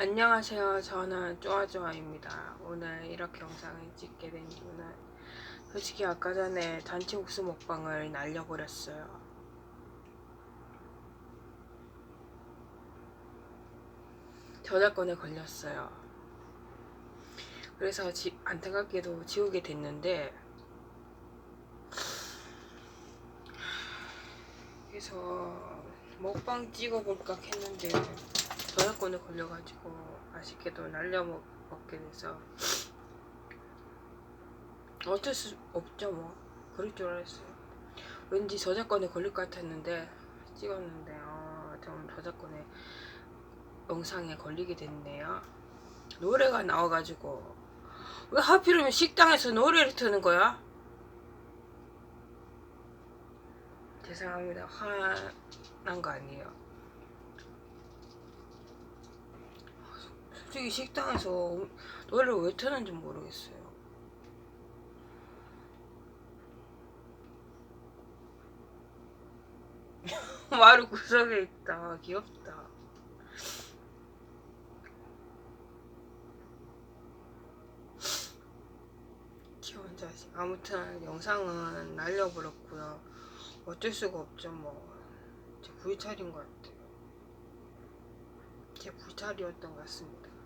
안녕하세요. 저는 쪼아쪼아입니다. 오늘 이렇게 영상을 찍게 된 이유는 솔직히 아까 전에 단체 옥수 먹방을 날려버렸어요. 저작권에 걸렸어요. 그래서 지, 안타깝게도 지우게 됐는데 그래서 먹방 찍어볼까 했는데 저작권에 걸려가지고 아쉽게도 날려먹게 돼서 어쩔 수 없죠 뭐. 그럴 줄 알았어요. 왠지 저작권에 걸릴 것 같았는데 찍었는데 어, 좀 저작권에 영상에 걸리게 됐네요. 노래가 나와가지고. 왜 하필이면 식당에서 노래를 트는 거야? 죄송합니다. 화난 거 아니에요 솔직히 식당에서 노래를 왜 트는지 모르겠어요. 마루 구석에 있다. 귀엽다. 귀여운 자식. 아무튼 영상은 날려버렸고요. 어쩔 수가 없죠 뭐. 제 불찰인 것 같아요. 제 불찰이었던 것 같습니다.